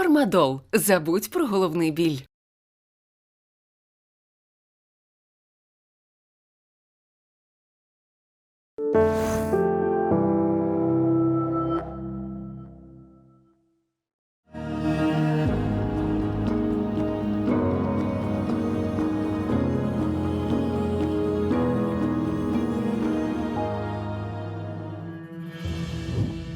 Фармадол. Забудь про головний біль.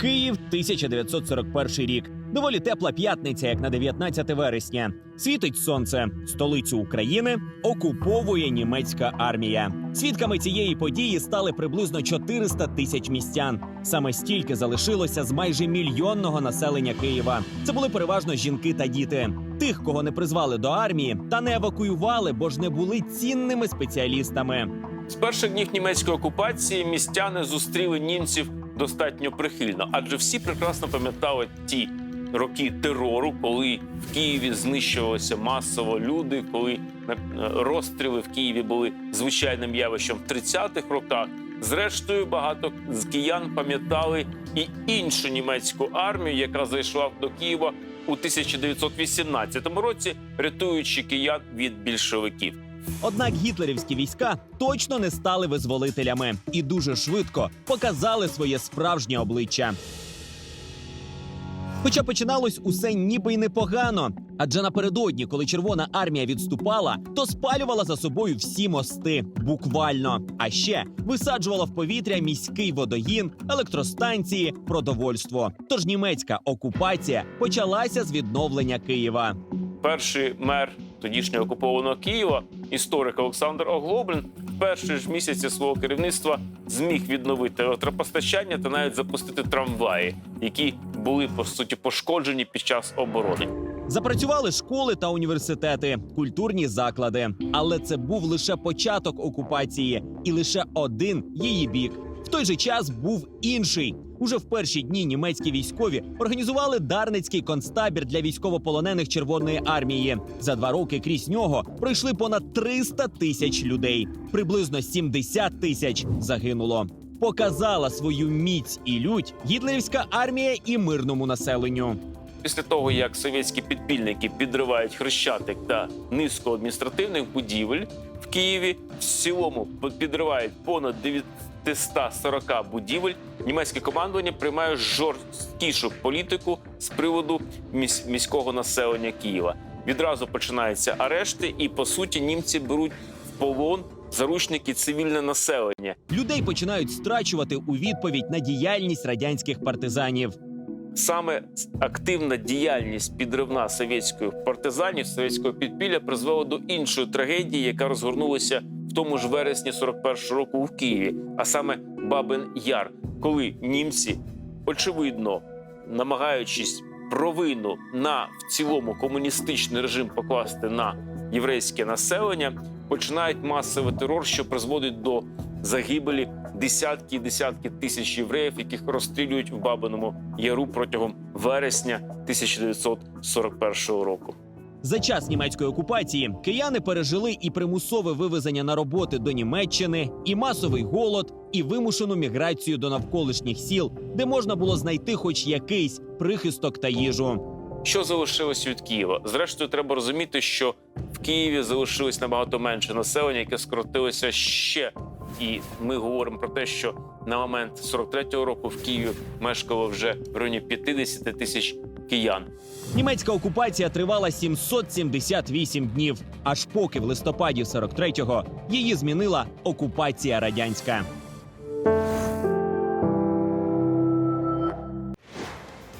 Київ, 1941 рік. Доволі тепла п'ятниця, як на 19 вересня. Світить сонце. Столицю України окуповує німецька армія. Свідками цієї події стали приблизно 400 тисяч містян. Саме стільки залишилося з майже мільйонного населення Києва. Це були переважно жінки та діти. Тих, кого не призвали до армії, та не евакуювали, бо ж не були цінними спеціалістами. З перших днів німецької окупації містяни зустріли німців достатньо прихильно, адже всі прекрасно пам'ятали ті роки терору, коли в Києві знищувалися масово люди, коли е, розстріли в Києві були звичайним явищем в 30-х роках. Зрештою, багато з киян пам'ятали і іншу німецьку армію, яка зайшла до Києва у 1918 році, рятуючи киян від більшовиків. Однак гітлерівські війська точно не стали визволителями і дуже швидко показали своє справжнє обличчя. Хоча починалось усе ніби й непогано. Адже напередодні, коли Червона армія відступала, то спалювала за собою всі мости буквально. А ще висаджувала в повітря міський водогін, електростанції, продовольство. Тож німецька окупація почалася з відновлення Києва. перший мер тодішнього окупованого Києва, історик Олександр Оглоблін, в перші ж місяці свого керівництва зміг відновити електропостачання та навіть запустити трамваї, які були по суті пошкоджені під час оборони. Запрацювали школи та університети, культурні заклади. Але це був лише початок окупації і лише один її бік. В той же час був інший. Уже в перші дні німецькі військові організували Дарницький концтабір для військовополонених Червоної армії. За два роки крізь нього пройшли понад 300 тисяч людей. Приблизно 70 тисяч загинуло. Показала свою міць і лють гітлерівська армія і мирному населенню. Після того, як совєтські підпільники підривають хрещатик та низку адміністративних будівель в Києві, в цілому підривають понад 940 будівель. Німецьке командування приймає жорсткішу політику з приводу міс- міського населення Києва. Відразу починаються арешти, і по суті німці беруть в полон заручники цивільне населення. Людей починають страчувати у відповідь на діяльність радянських партизанів. Саме активна діяльність підривна совєтської партизанів, совєтського підпілля призвела до іншої трагедії, яка розгорнулася в тому ж вересні 41-го року в Києві, а саме Бабин Яр, коли німці, очевидно, намагаючись провину на в цілому комуністичний режим покласти на єврейське населення, починають масовий терор, що призводить до загибелі десятки і десятки тисяч євреїв, яких розстрілюють в Бабиному Яру протягом вересня 1941 року. За час німецької окупації кияни пережили і примусове вивезення на роботи до Німеччини, і масовий голод, і вимушену міграцію до навколишніх сіл, де можна було знайти хоч якийсь прихисток та їжу. Що залишилось від Києва? Зрештою, треба розуміти, що Києві залишилось набагато менше населення, яке скоротилося ще. І ми говоримо про те, що на момент 43-го року в Києві мешкало вже в районі 50 тисяч киян. Німецька окупація тривала 778 днів, аж поки в листопаді 43-го її змінила окупація радянська.